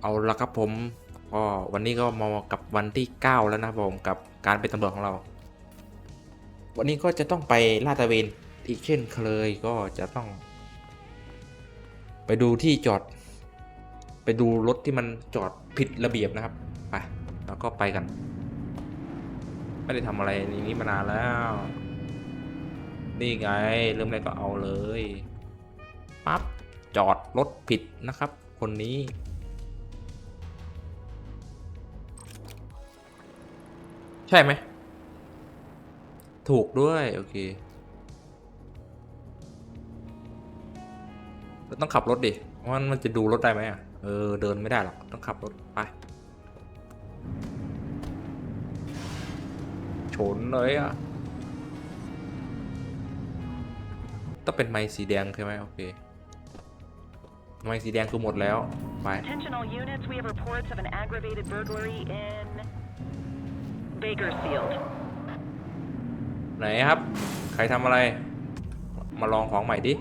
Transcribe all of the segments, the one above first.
เอาละครับผมก็วันนี้ก็มากับวันที่ 9 แล้วนะผมกับการเป็นตำรวจของเรา วันนี้ก็จะต้องไปลาดตระเวนอีกเช่นเคยก็จะต้อง ไปดูที่จอด ไปดูรถที่มันจอดผิดระเบียบนะครับไปแล้วก็ไปกัน ไม่ได้ทำอะไรนี้มานานแล้ว นี่ไงเริ่มแรกก็เอาเลยปั๊บจอดรถผิดนะครับ คนนี้ ใช่ไหม ถูกด้วย โอเคเราต้องขับรถดิว่ามันจะดูรถได้ไหมอะ เออ เดินไม่ได้หรอก ต้องขับรถ ไป ชนเลยอะ ต้องเป็นไม้สีแดงใช่ไหมโอเค ไม้สีแดงคือหมดแล้ว ไป Attention all units, we have reports of an aggravated burglary in Bakersfield. ไหนครับ ใครทำอะไร มาลองของใหม่ดิ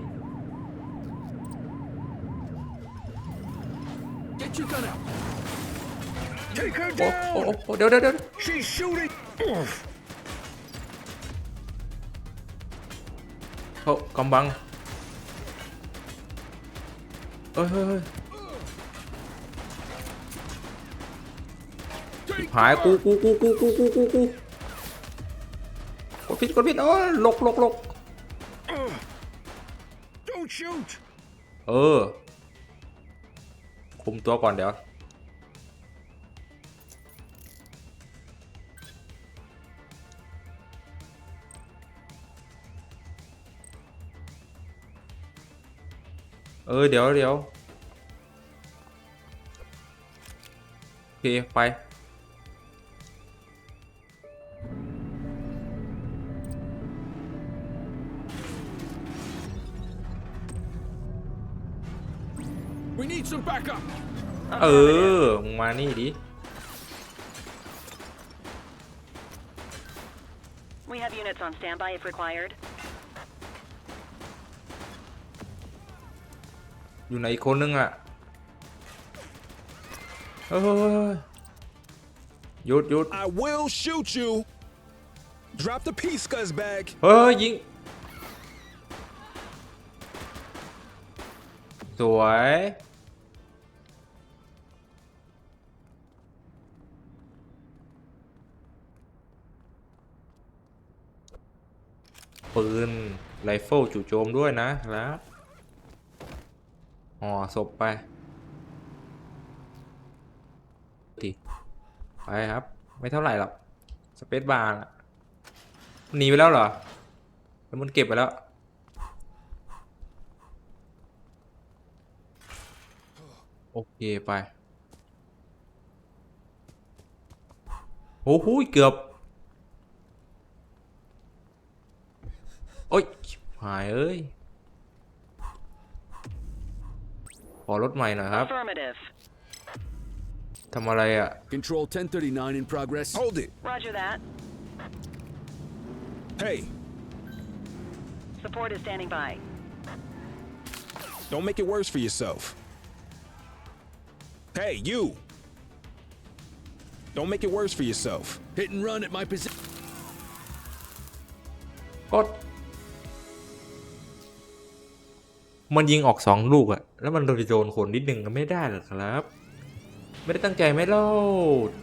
Get your gun out. Take her โอ้โอ้ down! โอ้เดี๋ยวเดี๋ยวเดี๋ยว She's shooting! Ugh. โอ้กำบังเฮ้ยเฮ้ยเฮ้ย หายกูกูกูกูกูกูกูกูกดผิดกดผิดโอ้ยหลกหลกหลก Ugh. Don't shoot! เออ คุมตัวก่อนเดี๋ยว เออ เดี๋ยวเดี๋ยวโอเค ไป เออมึงมานี่ดิ We have units on standby if required. อยู่ไหนอีกคนนึงอะเฮ้ยหยุดหยุด I will shoot you! Drop the piece, scuzzbag! เฮ้ยยิง สวย ไรเฟิลจู่โจมด้วยนะแล้วห่อศพไปทีไปครับ ไม่เท่าไหร่หรอกสเปซบาร์น่ะหนีไปแล้วเหรอแล้วมันเก็บไปแล้วโอเคไปโอ้โหเกือบ หายเอ้ย ขอรถใหม่หน่อยครับ Affirmative. ทำอะไรอ่ะ Control 1039 in progress. Hold it! Roger that. Hey, Support is standing by. don't make it worse for yourself. Hey, you! Don't make it worse for yourself. Hit and run at my position. ก็ มันยิงออกสองลูกอะแล้วมันโดนโดนคนนิดนึงก็ไม่ได้หรอกครับ ไม่ได้ตั้งใจไหม่เล่า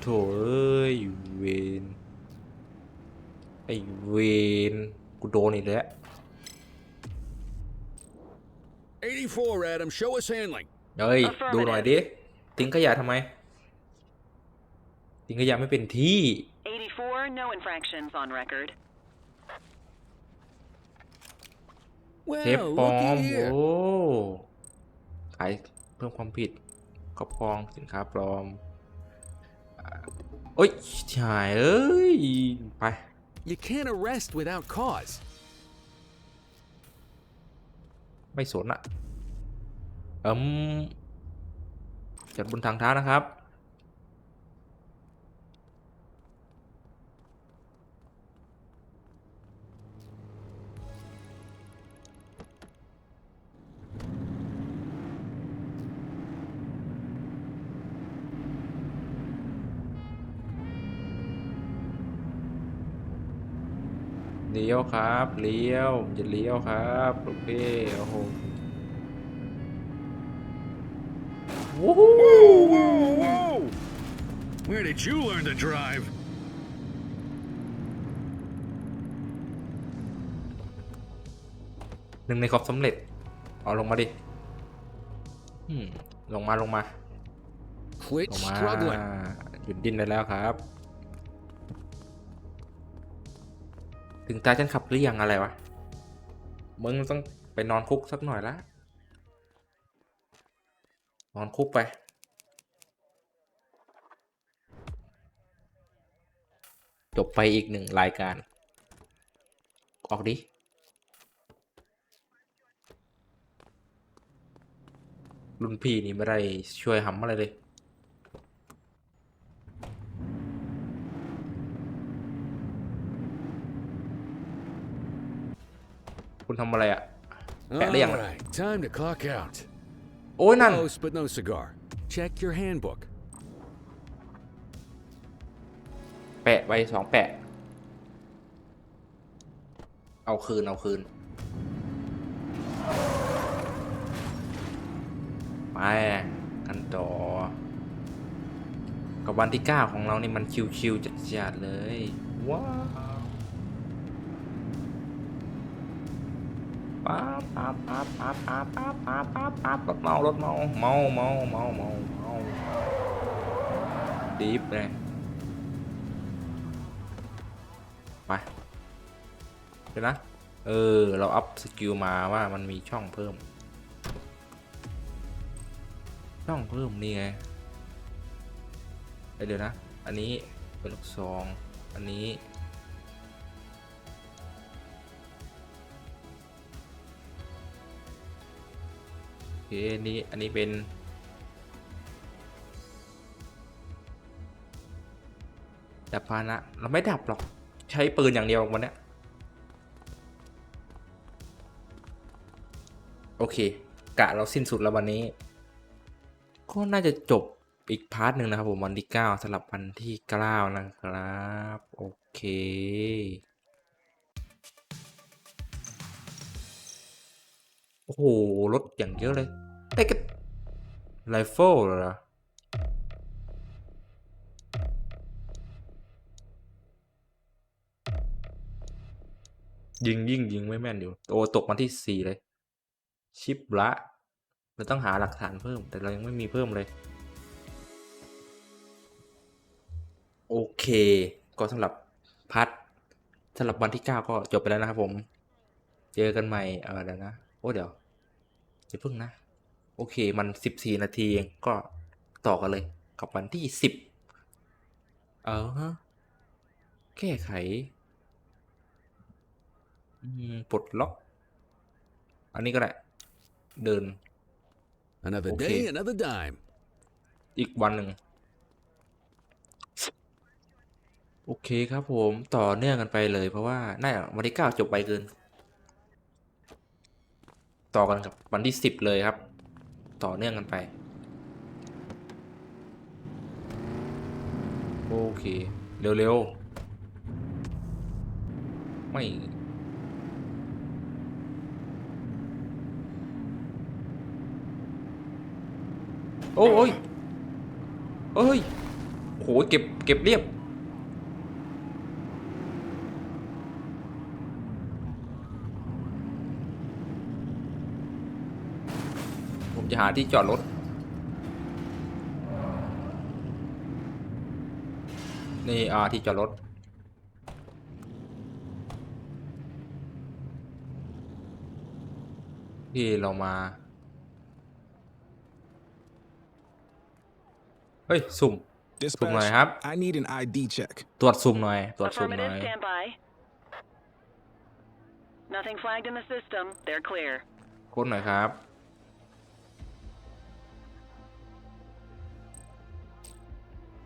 โถเอ้ยเวนไอเวนกูโดนอีกแล้ว 84, Adam. Show us handling. เฮ้ยดูหน่อยดิทิ้งขยะทำไมทิ้งขยะไม่เป็นที่ 84, no infractions on record. เทป Well, ปลอม looky here. โอ้ขายเพิ่มความผิดครอบครองสินค้าปลอมอ่าโอ้ยชายเอ้ย ไป You can't arrest without cause. ไม่สนอะเอิมจัดบนทางเท้านะครับ เลี้ยวครับเลี้ยวจะเลี้ยวครับโอเคโอ้โหวู้ฮู้ Whoa, whoa! Where did you learn to drive? หนึ่งในความสำเร็จเอาลงมาดิอืมลงมาลงมา Quit ลงมา struggling. หยุดดิ้นได้แล้วครับ ถึงตาฉันขับหรือยังอะไรวะ มึงต้องไปนอนคุกสักหน่อยละ นอนคุกไป จบไปอีกหนึ่งรายการ ออกดิรุ่นพี่นี่ไม่ได้ช่วยหำอะไรเลย คุณทำอะไรอะ All Kẹt liền. right, time to clock out. โอ้ยนั่น Close, but no cigar. Check your handbook. แปะไปสองแปะ เอาคืนเอาคืน ไปกันต่อ กับวันที่ 9 ของเรานี่มันชิวๆจัดๆเลย ว้าว ป๊าบป๊าบป๊าบป๊าบป๊าบป๊าบป๊าบป๊าบป๊าบรถเมารถเมาเมาเมาเมาเมาเมาดีฟเลยไปเดี๋ยวนะ เออ เราอัพสกิลมาว่ามันมีช่องเพิ่ม ช่องเพิ่มนี่ไงเอ้ยเดี๋ยวนะ อันนี้เป็นลูกซอง อันนี้ นนี้อันนี้เป็น ดับพานะ เราไม่ดับหรอก ใช้ปืนอย่างเดียววันเนี้ยโอเค กะเราสิ้นสุดแล้ววันนี้ ก็น่าจะจบอีกพาร์ทหนึ่งนะครับผมวันที่ 9สลับวันที่ 9 นะครับ โอเคโอ้โห รถอย่างเยอะเลย แต่ก็ไรเฟิลเหรอยิงยิงยิงไม่แม่นอยู่ โอ้ตกมาที่สี่เลย ชิปละเราต้องหาหลักฐานเพิ่ม แต่เรายังไม่มีเพิ่มเลย โอเค ก็สำหรับพัดสำหรับวันที่9ก็จบไปแล้วนะครับผม เจอกันใหม่ เออเดี๋ยวนะ โอ้เดี๋ยวจะเพิ่งนะ โอเคมัน 14 นาทีเองก็ต่อกันเลยกับวันที่ 10 เออฮะแก้ไขอืมปลดล็อก อันนี้ก็ได้ เดิน Another Okay. day, another dime. อีกวันหนึ่งโอเคครับผมต่อเนื่องกันไปเลย เพราะว่าน่าจะวันที่เก้าจบไปเกิน ต่อกันกับวันที่สิบเลยครับ ต่อเนื่องกันไป โอเค เร็วๆ ไม่โอ้ยเอ้ยโห เก็บ เก็บเรียบ จะหาที่จอดรถ นี่อ่าที่จอดรถ ที่เรามา เฮ้ย สุ่ม Dispatch, này hấp. I need an ID check. ตรวจสุ่มหน่อย ตรวจสุ่มหน่อย Affirmative, stand by. Nothing flagged in the system. They're clear. ค้นหน่อยครับ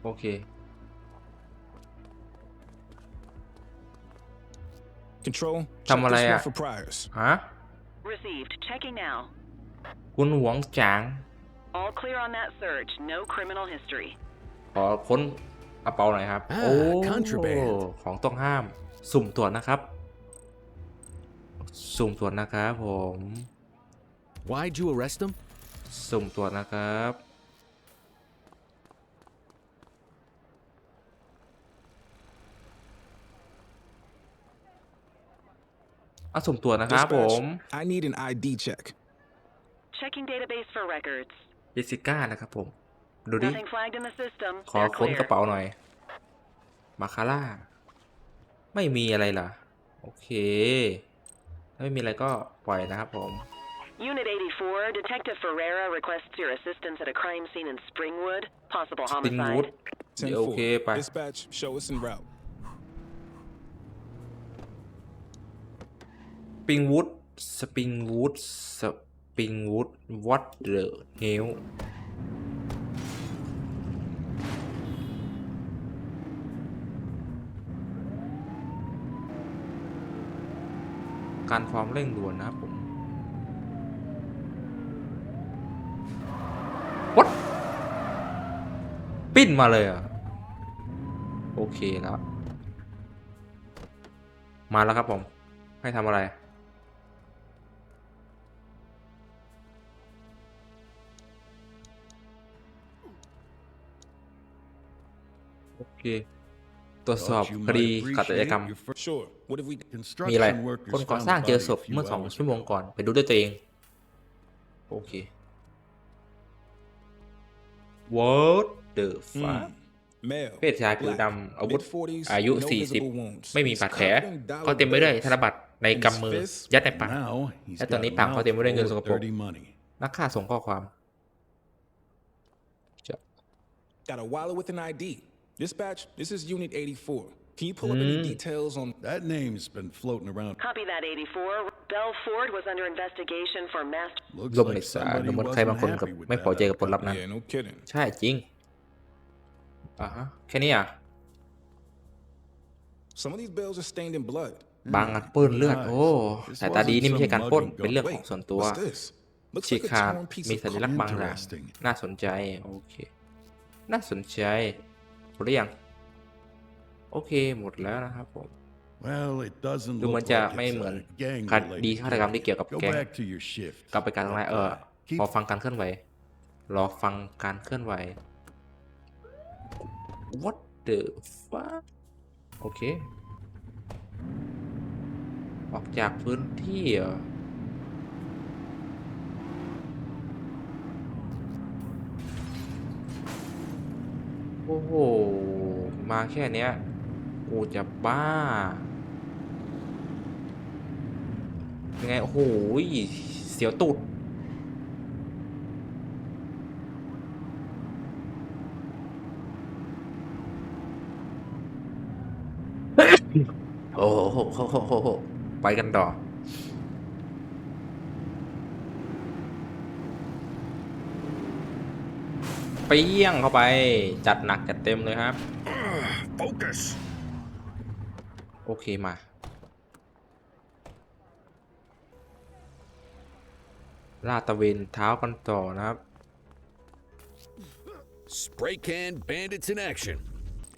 โอเค Control, check Tầm vào this đây one à? for priors. ฮะ Received. Checking now. คุณหวงจาง All clear on that search. No criminal history. ขอค้นกระเป๋าหน่อยครับอ่าโอ้ contraband ของต้องห้าม สุ่มตรวจนะครับ สุ่มตรวจนะครับผม Why'd you arrest him? สุ่มตรวจนะครับ เอาสุ่มตรวจนะครับผม I need an ID check. Checking database for records. เจสสิก้านะครับผม ดูดิ Nothing flagged in the system. ขอ They're ค้น clear. กระเป๋าหน่อย มาคาร่า ไม่มีอะไรล่ะ โอเคถ้าไม่มีอะไรก็ปล่อยนะครับผม Unit 84, Detective Ferreira requests your assistance at a crime scene in Springwood. Possible homicide. สปริงวูด10โอเคไป Dispatch, show us en route. ปริงวูดสปริงวูดสปริงวูดวัดเดอร์เฮลการความเร่งด่วนนะผม What ปิ้นมาเลยอะโอเคแล้ว มาแล้วครับผม ให้ทำอะไร เคตรวจสอบ Thought you คดี might ฆาตกรรม appreciate your fir- Sure. What have we มีอะไร Construction workers คนก่อ found สร้าง the เจอ body ศพ a few เมื่อสอง hours ชั่วโมง ago. ก่อน ไปดูด้วยตัวเอง โอเค What the fuck Male. เพศชายผิว black, ดำอาวุธ mid-40s, อายุ no visible wounds. 40 ไม่มีบาดแผล Covered in dollar เขาเต็มไปด้วย bills. ธนบัตรในกำมือ In his fist ยัดในปาก Now he's และตอน got นี้ a ปากเขาเต็มไปด้วยเงินส mouthful ก of ปรก dirty money. นักฆ่าส่งข้อความ Got a wallet with an ID. Dispatch, this is Unit 84. Can you pull up any details on That name's been floating around. Copy that 84. Bell Ford was under investigation for mass Looks ลม like ในสาร somebody ดูเหมือนใครบาง wasn't คนกับ happy with ไม่พอใจ that กับผลลัพธ์นั้น Yeah, no kidding. ใช่จริงอ่าฮะแค่นี้อะ Some of these bills are stained in blood. บางอันเปื้อนเลือด โอ้ This สายตาดี wasn't นี่ไม่ใช่ some การปล้น mugging เป็นเรื่อง gun. ของส่วนตัว What's this? Looks ฉีก like a ขาด torn piece มี of สัญลักษณ์บางอย่าง Interesting. น่าสนใจ โอเค น่าสนใจ หมดหรือยังโอเคหมดแล้วนะครับผม Well, it doesn't ดูเหมื look อนจะ like ไม่ it's เหมือน a gang คดีฆาตกรรมที่เกี่ยวกับ Go แก๊ง back to your shift. กลับไปการทำงานเออ Keep รอฟังการเคลื่อนไหว รอฟังการเคลื่อนไหว what the fuck โอเค ออกจากพื้นที่เหรอ โอ้โห มาแค่เนี้ย กูจะบ้า ยังไง โอ้โห เสียวตูดโอ้โหโหโหโห ไปกันต่อ เปี้ยงเข้าไป จัดหนักจัดเต็มเลยครับ Focus. โอเคมา ลาดตระเวนเท้ากันต่อนะครับ Spray can bandits in action.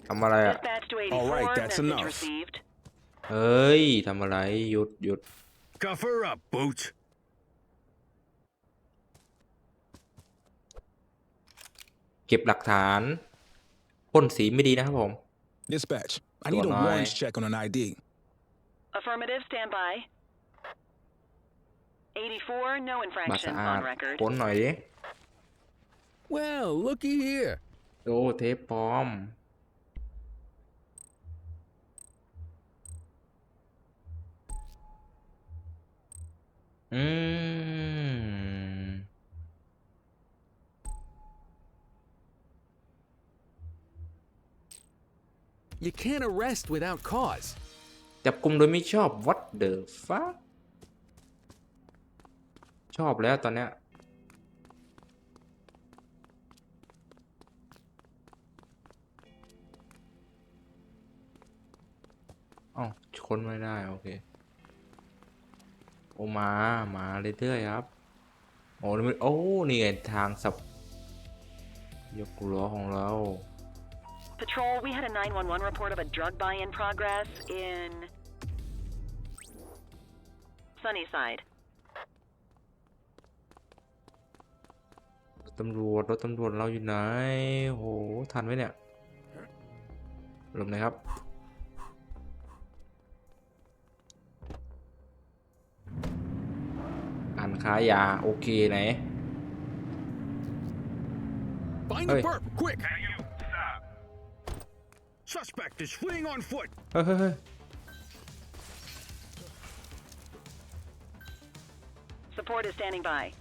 ทำอะไรอะ dispatch to 84. All right, that's message enough. received. เฮ้ยทำอะไรหยุดหยุด Cuff her up, Boots. เก็บหลักฐานพ่นสีไม่ดีนะครับผม Dispatch, I need a Don't I? warrants check on an ID. Affirmative, stand by. 84, no บัตร infractions สะอาด on record. ค้นหน่อยดิ Well, looky here. โอ้เทปปลอมอืม You can't arrest without cause. จับกลุ่มโดยไม่ชอบ what the fuck ชอบแล้วตอนเนี้ยอ๋อค้นไม่ได้ โอเค โอมา มาเรื่อยๆครับ โอ้โอ้ นี่ไงทางสับยกล้อของเรา Patrol, we had a 911 report of a drug buy in progress in Sunnyside. รถตำรวจรถตำรวจเราอยู่ไหน โห ทันไหมเนี่ยลมไหนอยครับอ่านค้ายา โอเคไหน Find Hey. the perp, quick! Hey, you, stop. Suspect is fleeing on foot. เฮ้ยเฮ้ยเฮ้ย Support is standing by.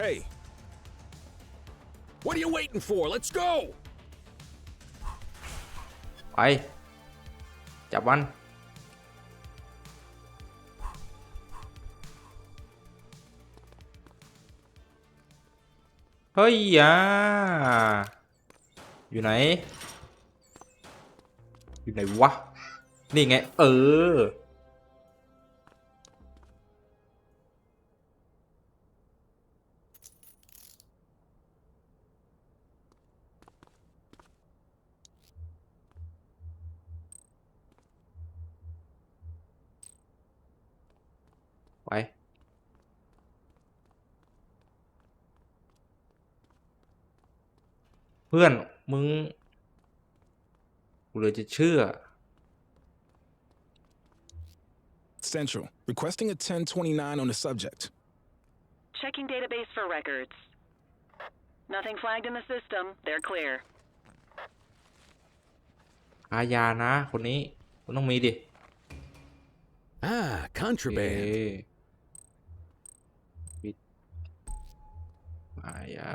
Hey, What are you waiting for? Let's go! ไปจับมันเฮ้ย อยู่ไหน อยู่ไหนวะ นี่ไง เออ ไป เพื่อน มึง กูเลยจะเชื่อ Central, requesting a 1029 on the subject. Checking database for records. Nothing flagged in the system. They're clear. อายานะ คนนี้มันต้องมีดิ Ah, เอ๊ contraband. ปิดอายา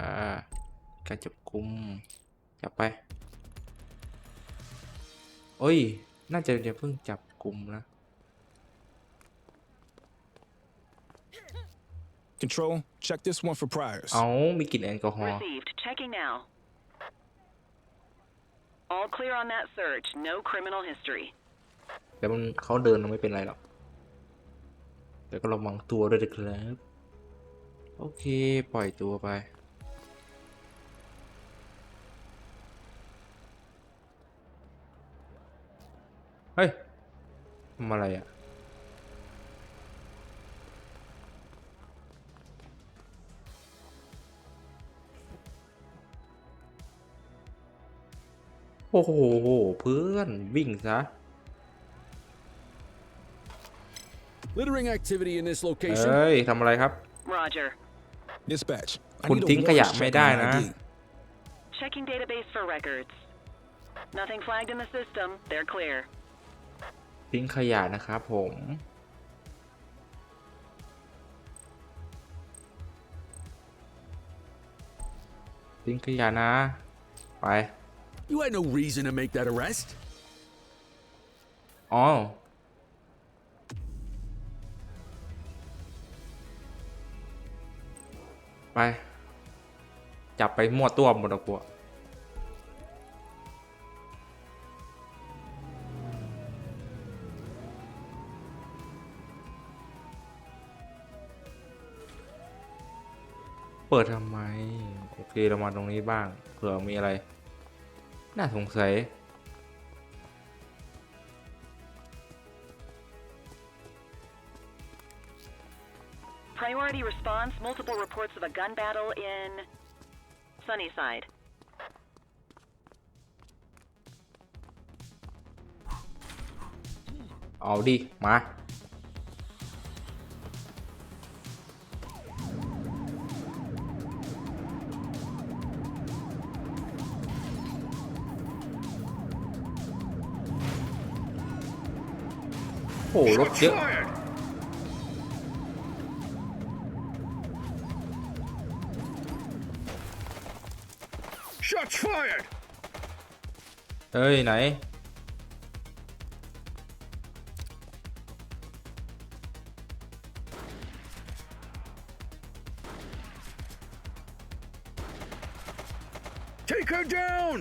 การจับกุม จับไป โอ้ย น่าจะจะเพิ่งจับกุมนะ Control, check this one for priors. เอามีกลิ่นแอลกอฮอล์ Received. Checking now. All clear on that search. No criminal history. แต่มันเขาเดินไม่เป็นไรหรอก แต่ก็ระวังตัวด้วยนะครับ โอเค ปล่อยตัวไป เฮ้ยทำอะไรอะโอ้โหเพื่อนวิ่งซะ Littering activity in this location. เฮ้ยทำอะไรครับ Roger. Dispatch, I Kun need a ting warrant kaya check may on dai an na. ID. Checking database for records. Nothing flagged in the system. They're clear. ทิ้งขยะนะครับผม ทิ้งขยะนะ ไป You had no reason to make that arrest. อ๋อไป จับไปมั่วตัวหมดอะกูอะ ปิดทำไม โอเคเรามาตรงนี้บ้าง เผื่อมีอะไร น่าสงสัย Priority response. Multiple reports of a gun battle in Sunnyside. เอาดิ มา รถ Shots เยอะ fired. Shots fired. เฮ้ย ไหน Take her down.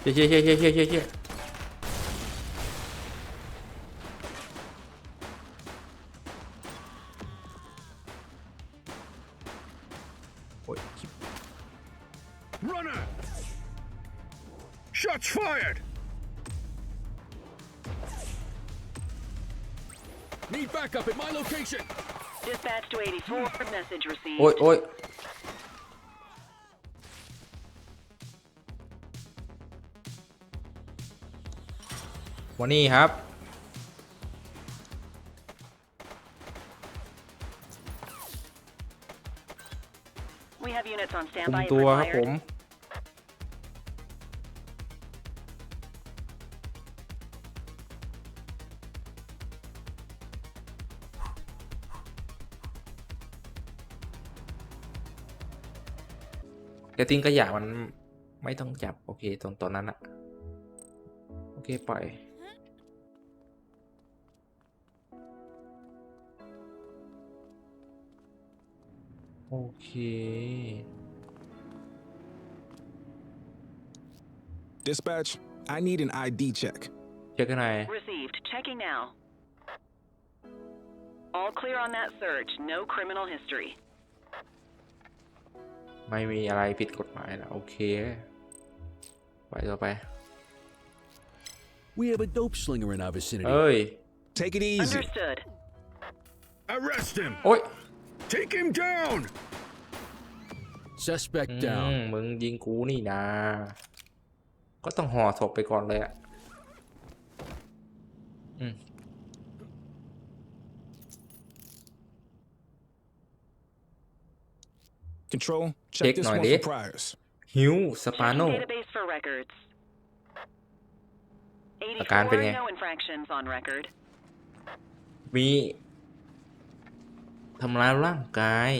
เชี่ยเชี่ยเชี่ยเชี่ยเชี่ยเชี่ย my location. Dispatch to 84. Message received. โอ้ยโอ้ย วันนี้ครับ We have units on คุม standby if ตัวครับผ required. ม แต่ทิ้งขยะมันไม่ต้องจับ โอเคตรงตอนนั้นอะโอเค ปล่อย โอเค Dispatch, I need an ID check. เช็คกันหน่อย Received. Checking now. All clear on that search. No criminal history. ไม่มีอะไรผิดกฎหมายนะโอเค ไปต่อไป We have a dope slinger in our vicinity. เอ้ย Take it easy. Understood. Arrest him! โอ้ย Take him down! Suspect อื down. มมึงยิงกูนี่นะ ก็ต้องห่อศพไปก่อนเลยอะอืม Control, Check check this nói one đi. for priors. ฮิวสปาโน Checking database for records. อาการเป็นไง 84. No infractions on record. มีทำร้ายร่างกาย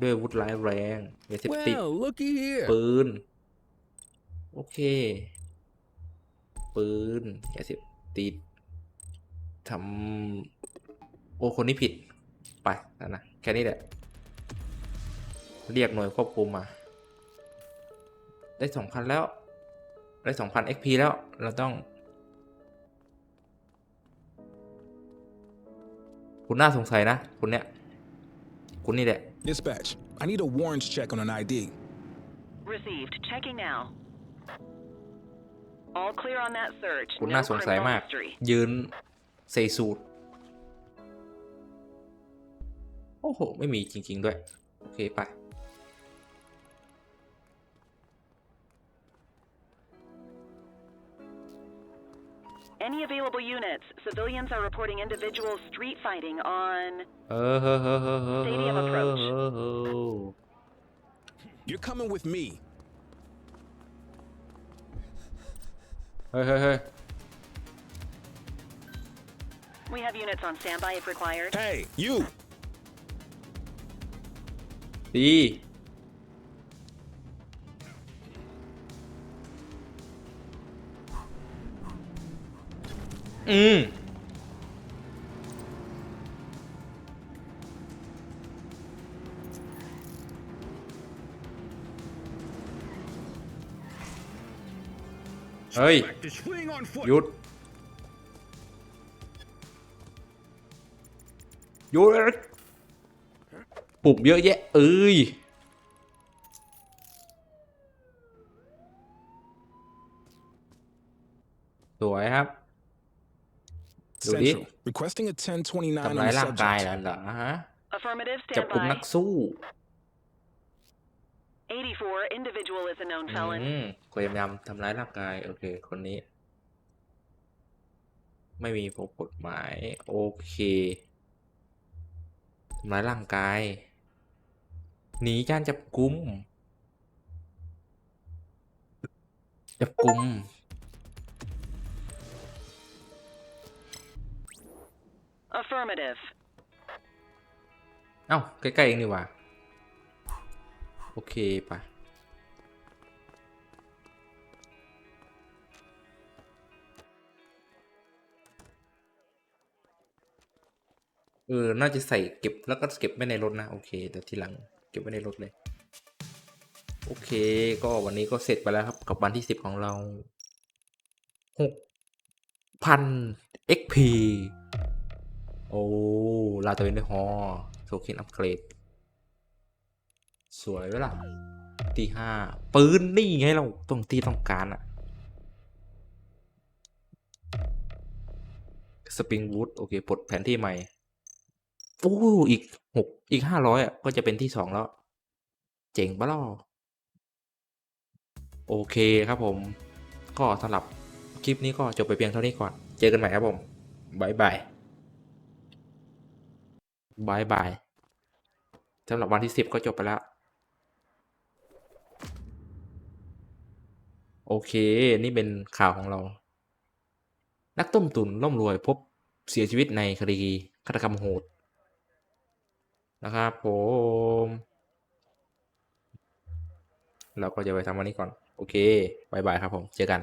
ด้วยอาวุธร้ายแรงยาเสพติด Well, looky here. ปืน โอเค ปืนยาเสพติดทำโอ้คนนี้ผิด ไปนั่นนะ แค่นี้แหละ เรียกหน่วยควบคุมมา ได้สองพันแล้ว ได้สองพัน XP แล้ว เราต้อง คุณน่าสงสัยนะ คุณเนี้ยคุณนี่แหละ Dispatch, I need a warrants check on an ID. Received. Checking now. All clear on that search. คุณ No น่าสงสัย criminal มาก history. ยืนใส่สูตรโอ้โห ไม่มีจริง ๆ ด้วย โอเค ไป Any available units. Civilians are reporting individuals street fighting on เออเฮ้อเฮ้อเฮ้อเฮ้อ Stadium approach เฮ้อเฮ้อ You're coming with me. เฮ้ยเฮ้ยเฮ้ย We have units on standby if required. Hey, you! ดี อืมเฮ้ย หยุด หยุดปุ่มเยอะแยะ เอ้ย สวยครับ ดูดิ Central, requesting a 1029 on ทำร้าย the ร่างกาย subject. เหรอฮะ Affirmative จับกลุ่ม standby. นักสู้ 84. Individual is a known อื felon. มพยายามทำร้ายร่างกาย โอเค คนนี้ ไม่มีผมกฎหมาย โอเคทำร้ายร่างกาย หนีการจับกุม จับกุม Affirmative. เอ้า ใกล้ๆเองนี่ว่า โอเคไปะเออ น่าจะใส่เก็บแล้วก็เก็บไว้ในรถนะ โอเคเดี๋ยวทีหลังเก็บไว้ในรถเลย โอเค ก็วันนี้ก็เสร็จไปแล้วครับกับวันที่สิบของเราหกพัน XP โอ้ลาตะเวนด้วยฮอโซเคนอัปเกรด สวยไหมล่ะตีห้าปืนนี่ไงเราตรงที่ต้องการอะสปริงวูดโอเคปลดแผนที่ใหม่โอ้อีกหกอีกห้าร้อยอะ ก็จะเป็นที่สองแล้ว เจ๋งปะล่ะโอเคครับผม ก็สำหรับคลิปนี้ก็จบไปเพียงเท่านี้ก่อน เจอกันใหม่ครับผมบายบาย บายบายสำหรับวันที่สิบก็จบไปแล้ว โอเค นี่เป็นข่าวของเรา นักต้มตุนร่ำรวยพบเสียชีวิตในคดีฆาตกรรมโหด นะครับผม เราก็จะไปทำวันนี้ก่อน โอเคบายบายครับผม เจอกัน